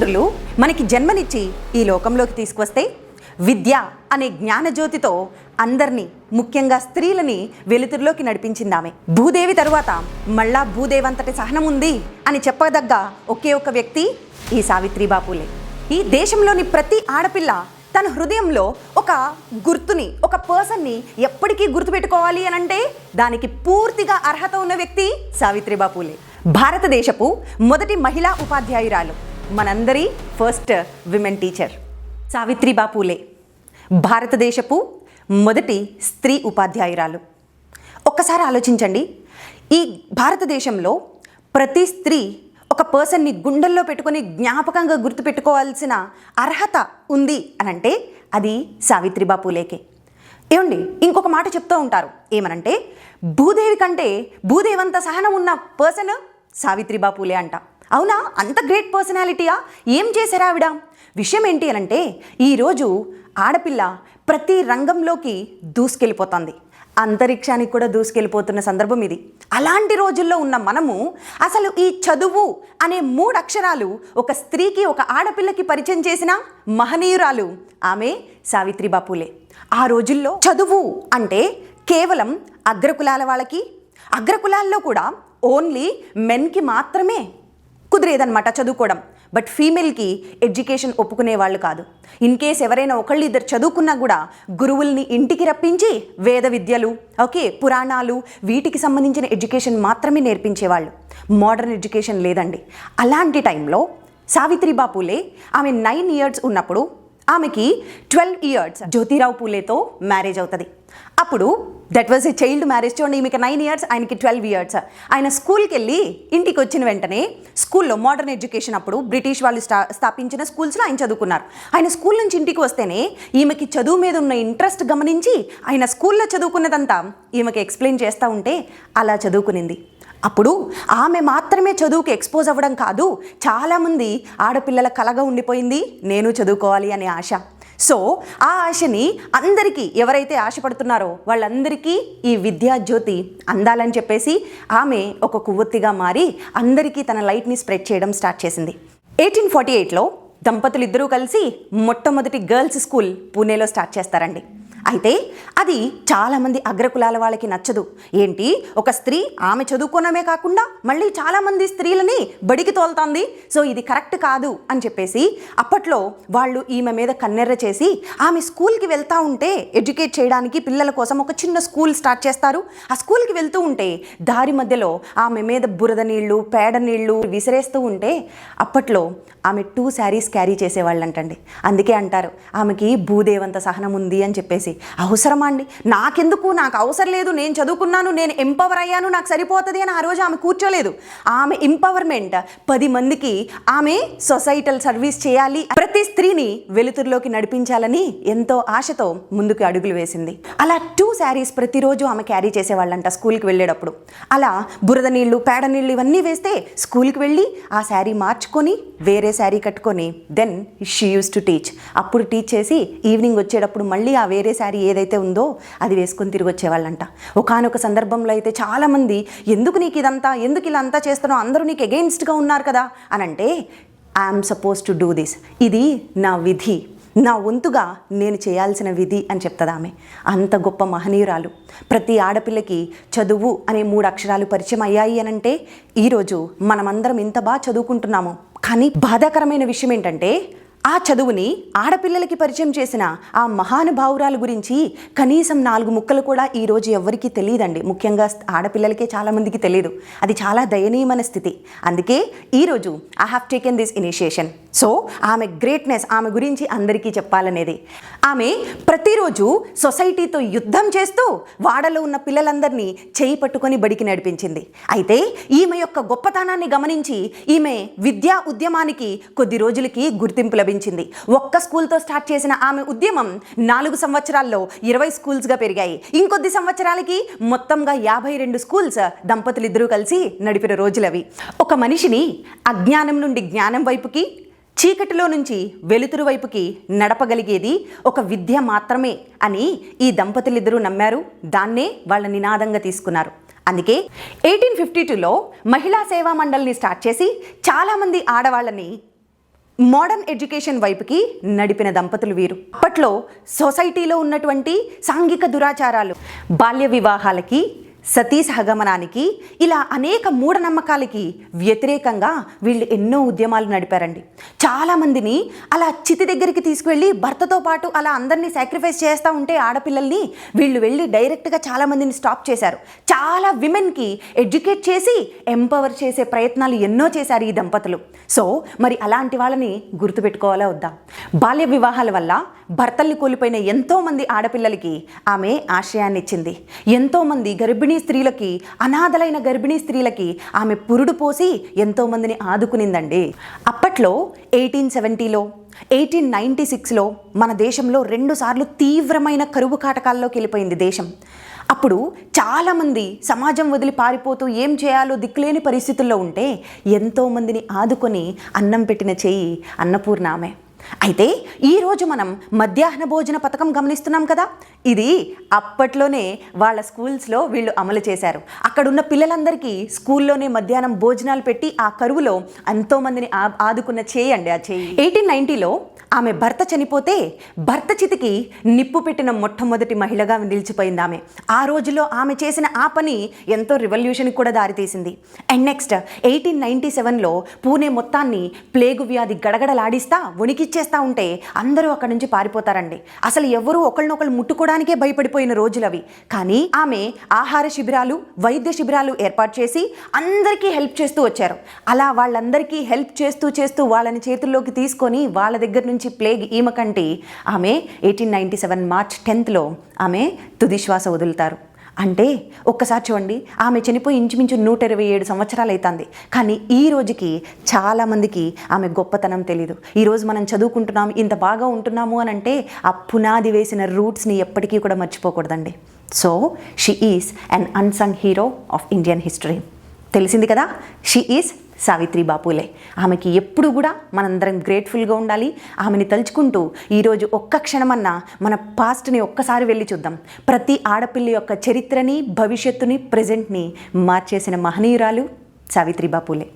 తల్లిదండ్రులు మనకి జన్మనిచ్చి ఈ లోకంలోకి తీసుకొస్తే విద్య అనే జ్ఞానజ్యోతితో అందరినీ ముఖ్యంగా స్త్రీలని వెలుతురులోకి నడిపించిందామే. భూదేవి తరువాత మళ్ళా భూదేవంతటి సహనం ఉంది అని చెప్పదగ్గ ఒకే ఒక వ్యక్తి ఈ సావిత్రిబాపులే. ఈ దేశంలోని ప్రతి ఆడపిల్ల తన హృదయంలో ఒక గుర్తుని ఒక పర్సన్ని ఎప్పటికీ గుర్తుపెట్టుకోవాలి అని అంటే దానికి పూర్తిగా అర్హత ఉన్న వ్యక్తి సావిత్రిబాపూలే. భారతదేశపు మొదటి మహిళా ఉపాధ్యాయురాలు. మనందరి first women teacher Savitribai Phule భారతదేశపు మొదటి స్త్రీ ఉపాధ్యాయురాలు. ఒక్కసారి ఆలోచించండి. ఈ భారతదేశంలో ప్రతి స్త్రీ ఒక పర్సన్ని గుండెల్లో పెట్టుకొని జ్ఞాపకంగా గుర్తుపెట్టుకోవాల్సిన అర్హత ఉంది అని అంటే అది సావిత్రిబా పూలేకే ఏమండి? ఇంకొక మాట చెప్తూ ఉంటారు. ఏమనంటే భూదేవి కంటే భూదేవంత సహనం ఉన్న పర్సన్ సావిత్రిబా పూలే అంట. అవునా? అంత గ్రేట్ పర్సనాలిటీయా? ఏం చేశారా ఆవిడ? విషయం ఏంటి అనంటే ఈరోజు ఆడపిల్ల ప్రతి రంగంలోకి దూసుకెళ్ళిపోతుంది. అంతరిక్షానికి కూడా దూసుకెళ్ళిపోతున్న సందర్భం ఇది. అలాంటి రోజుల్లో ఉన్న మనము అసలు ఈ చదువు అనే మూడు అక్షరాలు ఒక స్త్రీకి ఒక ఆడపిల్లకి పరిచయం చేసిన మహనీయురాలు ఆమె సావిత్రిబా పూలే ఆ రోజుల్లో చదువు అంటే కేవలం అగ్రకులాల వాళ్ళకి అగ్రకులాల్లో కూడా ఓన్లీ మెన్కి మాత్రమే కుదిరేదన్నమాట చదువుకోవడం. బట్ ఫీమేల్కి ఎడ్యుకేషన్ ఒప్పుకునే వాళ్ళు కాదు. ఇన్ కేస్ ఎవరైనా ఒకళ్ళు ఇద్దరు చదువుకున్నా కూడా గురువుల్ని ఇంటికి రప్పించి వేద విద్యలు ఓకే పురాణాలు వీటికి సంబంధించిన ఎడ్యుకేషన్ మాత్రమే నేర్పించేవాళ్ళు. మోడర్న్ ఎడ్యుకేషన్ లేదండి. అలాంటి టైంలో సావిత్రిబాపులే ఆమె నైన్ ఇయర్స్ ఉన్నప్పుడు ఆమెకి ట్వెల్వ్ ఇయర్స్ జ్యోతిరావు పూలేతో మ్యారేజ్ అవుతుంది. అప్పుడు that was a child marriage చూడండి ఈమెకి నైన్ ఇయర్స్ ఆయనకి ట్వెల్వ్ ఇయర్స్ ఆయన స్కూల్కి వెళ్ళి ఇంటికి వచ్చిన వెంటనే స్కూల్లో మోడర్న్ ఎడ్యుకేషన్ అప్పుడు బ్రిటిష్ వాళ్ళు స్టా స్థాపించిన స్కూల్స్లో ఆయన చదువుకున్నారు. ఆయన స్కూల్ నుంచి ఇంటికి వస్తేనే ఈమెకి చదువు మీద ఉన్న ఇంట్రెస్ట్ గమనించి ఆయన స్కూల్లో చదువుకున్నదంతా ఈమెకి ఎక్స్ప్లెయిన్ చేస్తూ ఉంటే అలా చదువుకునింది. అప్పుడు ఆమె మాత్రమే చదువుకి ఎక్స్పోజ్ అవ్వడం కాదు చాలామంది ఆడపిల్లల కలగా ఉండిపోయింది నేను చదువుకోవాలి అనే ఆశ. సో ఆ ఆశని అందరికీ ఎవరైతే ఆశపడుతున్నారో వాళ్ళందరికీ ఈ విద్యాజ్యోతి అందాలని చెప్పేసి ఆమె ఒక కొవ్వొత్తిగా మారి అందరికీ తన లైట్ని స్ప్రెడ్ చేయడం స్టార్ట్ చేసింది. ఎయిటీన్ ఫార్టీ ఎయిట్లో దంపతులు ఇద్దరూ కలిసి మొట్టమొదటి గర్ల్స్ స్కూల్ పూణేలో స్టార్ట్ చేస్తారండి. అయితే అది చాలామంది అగ్రకులాల వాళ్ళకి నచ్చదు. ఏంటి? ఒక స్త్రీ ఆమె చదువుకోవడమే కాకుండా మళ్ళీ చాలామంది స్త్రీలని బడికి తోలుతోంది. సో ఇది కరెక్ట్ కాదు అని చెప్పేసి అప్పట్లో వాళ్ళు ఈమె మీద కన్నెర్ర చేసి ఆమె స్కూల్కి వెళ్తూ ఉంటే ఎడ్యుకేట్ చేయడానికి పిల్లల కోసం ఒక చిన్న స్కూల్ స్టార్ట్ చేస్తారు. ఆ స్కూల్కి వెళ్తూ ఉంటే దారి మధ్యలో ఆమె మీద బురద నీళ్ళు పేడ నీళ్ళు విసిరేస్తూ ఉంటే అప్పట్లో ఆమె టూ శారీస్ క్యారీ చేసేవాళ్ళంటండి. అందుకే అంటారు ఆమెకి భూదేవంత సహనం ఉంది అని చెప్పేసి. అవసరమా అండి? నాకెందుకు? నాకు అవసరం లేదు. నేను చదువుకున్నాను. నేను ఎంపవర్ అయ్యాను. నాకు సరిపోతుంది అని ఆ రోజు ఆమె కూర్చోలేదు. ఆమె ఎంపవర్మెంట్ పది మందికి ఆమె సొసైటల్ సర్వీస్ చేయాలి. ప్రతి స్త్రీని వెలుతురులోకి నడిపించాలని ఎంతో ఆశతో ముందుకు అడుగులు వేసింది. అలా టూ శారీస్ ప్రతిరోజు ఆమె క్యారీ చేసేవాళ్ళంట స్కూల్కి వెళ్ళేటప్పుడు. అలా బురద నీళ్ళు పేడ నీళ్ళు ఇవన్నీ వేస్తే స్కూల్కి వెళ్ళి ఆ శారీ మార్చుకొని వేరే శారీ కట్టుకొని then she use to teach అప్పుడు టీచ్ చేసి ఈవినింగ్ వచ్చేటప్పుడు మళ్ళీ ఆ వేరే శారీ ఏదైతే ఉందో అది వేసుకొని తిరిగి వచ్చేవాళ్ళంట. ఒకానొక సందర్భంలో అయితే చాలామంది ఎందుకు నీకు ఇదంతా? ఎందుకు ఇలా అంతా చేస్తున్నావు? అందరూ నీకు అగెయిన్స్ట్గా ఉన్నారు కదా? అని అంటే I'm suppose to do this ఇది నా విధి. నా వంతుగా నేను చేయాల్సిన విధి అని చెప్తుంది ఆమె. అంత గొప్ప మహనీయురాలు. ప్రతి ఆడపిల్లకి చదువు అనే మూడు అక్షరాలు పరిచయం అయ్యాయి అని అంటే ఈరోజు మనమందరం ఇంత బాగా చదువుకుంటున్నాము కానీ బాధాకరమైన విషయం ఏంటంటే ఆ చదువుని ఆడపిల్లలకి పరిచయం చేసిన ఆ మహానుభావురాలు గురించి కనీసం నాలుగు ముక్కలు కూడా ఈరోజు ఎవ్వరికీ తెలియదండి. ముఖ్యంగా ఆడపిల్లలకే చాలామందికి తెలియదు అది చాలా దయనీయమైన స్థితి. అందుకే ఈరోజు I have taken this initiation so ఆమె గ్రేట్నెస్ ఆమె గురించి అందరికీ చెప్పాలనేది. ఆమె ప్రతిరోజు సొసైటీతో యుద్ధం చేస్తూ వాడలో ఉన్న పిల్లలందరినీ చేయి పట్టుకొని బడికి నడిపించింది. అయితే ఈమె యొక్క గొప్పతనాన్ని గమనించి ఈమె విద్యా ఉద్యమానికి కొద్ది రోజులకి గుర్తింపు లభించింది. ఒక్క స్కూల్తో స్టార్ట్ చేసిన ఆమె ఉద్యమం నాలుగు సంవత్సరాల్లో ఇరవై స్కూల్స్గా పెరిగాయి. ఇంకొద్ది సంవత్సరాలకి మొత్తంగా యాభై రెండు స్కూల్స్ దంపతులు ఇద్దరూ కలిసి నడిపిన రోజులవి. ఒక మనిషిని అజ్ఞానం నుండి జ్ఞానం వైపుకి చీకటిలో నుంచి వెలుతురు వైపుకి నడపగలిగేది ఒక విద్య మాత్రమే అని ఈ దంపతులిద్దరూ నమ్మారు. దాన్నే వాళ్ళ నినాదంగా తీసుకున్నారు. అందుకే ఎయిటీన్ ఫిఫ్టీ టూలో మహిళా సేవా మండలిని స్టార్ట్ చేసి చాలామంది ఆడవాళ్ళని మోడర్న్ ఎడ్యుకేషన్ వైపుకి నడిపిన దంపతులు వీరు. అప్పట్లో సొసైటీలో ఉన్నటువంటి సాంఘిక దురాచారాలు బాల్య వివాహాలకి సతీ సహగమనానికి ఇలా అనేక మూఢనమ్మకాలకి వ్యతిరేకంగా వీళ్ళు ఎన్నో ఉద్యమాలు నడిపారండి. చాలామందిని అలా చితి దగ్గరికి తీసుకువెళ్ళి భర్తతో పాటు అలా అందరినీ సాక్రిఫైస్ చేస్తూ ఉంటే ఆడపిల్లల్ని వీళ్ళు వెళ్ళి డైరెక్ట్గా చాలామందిని స్టాప్ చేశారు. చాలా విమెన్కి ఎడ్యుకేట్ చేసి ఎంపవర్ చేసే ప్రయత్నాలు ఎన్నో చేశారు ఈ దంపతులు. సో మరి అలాంటి వాళ్ళని గుర్తుపెట్టుకోవాలా వద్దా? బాల్య వివాహాల వల్ల భర్తల్ని కోల్పోయిన ఎంతోమంది ఆడపిల్లలకి ఆమె ఆశ్రయాన్ని ఇచ్చింది ఎంతోమంది గర్భిణీ స్త్రీలకి అనాథలైన గర్భిణీ స్త్రీలకి ఆమె పురుడు పోసి ఎంతోమందిని ఆదుకునిందండి. అప్పట్లో ఎయిటీన్ సెవెంటీలో ఎయిటీన్ నైంటీ సిక్స్లో మన దేశంలో రెండుసార్లు తీవ్రమైన కరువు కాటకాల్లోకి వెళ్ళిపోయింది దేశం. అప్పుడు చాలామంది సమాజం వదిలి పారిపోతూ ఏం చేయాలో దిక్కులేని పరిస్థితుల్లో ఉంటే ఎంతోమందిని ఆదుకొని అన్నం పెట్టిన చేయి అన్నపూర్ణ ఆమె. అయితే ఈరోజు మనం మధ్యాహ్న భోజన పథకం గమనిస్తున్నాం కదా? ఇది అప్పట్లోనే వాళ్ళ స్కూల్స్లో వీళ్ళు అమలు చేశారు. అక్కడున్న పిల్లలందరికీ స్కూల్లోనే మధ్యాహ్నం భోజనాలు పెట్టి ఆ కరువులో ఎంతోమందిని ఆ- ఆదుకున్న చేయండి ఆ చేయి. ఎయిటీన్ నైంటీలో ఆమె భర్త చనిపోతే భర్త చితికి నిప్పు పెట్టిన మొట్టమొదటి మహిళగా నిలిచిపోయింది ఆమె. ఆ రోజుల్లో ఆమె చేసిన ఆ పని ఎంతో రివల్యూషన్కి కూడా దారితీసింది. అండ్ నెక్స్ట్ ఎయిటీన్ నైంటీ సెవెన్లో పూణే మొత్తాన్ని ప్లేగు వ్యాధి గడగడలాడిస్తా ఉనికి ఇచ్చేస్తూ ఉంటే అందరూ అక్కడి నుంచి పారిపోతారండి. అసలు ఎవరూ ఒకళ్ళనొకళ్ళు ముట్టుకోవడానికే భయపడిపోయిన రోజులవి కానీ ఆమె ఆహార శిబిరాలు వైద్య శిబిరాలు ఏర్పాటు చేసి అందరికీ హెల్ప్ చేస్తూ వచ్చారు. అలా వాళ్ళందరికీ హెల్ప్ చేస్తూ చేస్తూ వాళ్ళని చేతుల్లోకి తీసుకొని వాళ్ళ దగ్గర నుంచి ప్లేగ్ ఈమకంటి ఆమె ఎయిటీన్ నైంటీ సెవెన్ మార్చ్ టెన్త్లో ఆమె తుది శ్వాస వదులుతారు. అంటే ఒక్కసారి చూడండి ఆమె చనిపోయి ఇంచుమించు నూట ఇరవై ఏడు సంవత్సరాలు అవుతుంది కానీ ఈ రోజుకి చాలామందికి ఆమె గొప్పతనం తెలీదు. ఈరోజు మనం చదువుకుంటున్నాం ఇంత బాగా ఉంటున్నాము అని అంటే ఆ పునాది వేసిన రూట్స్ని ఎప్పటికీ కూడా మర్చిపోకూడదండి. So she is an unsung hero of Indian history తెలిసింది కదా? She is Savitri Bapule. ఆమెకి ఎప్పుడు కూడా మనందరం గ్రేట్ఫుల్గా ఉండాలి. ఆమెని తలుచుకుంటూ ఈరోజు ఒక్క క్షణమన్నా మన పాస్ట్ని ఒక్కసారి వెళ్ళి చూద్దాం. ప్రతి ఆడపిల్ల యొక్క చరిత్రని భవిష్యత్తుని ప్రజెంట్ని మార్చేసిన మహనీయురాలు సావిత్రి బాపులే.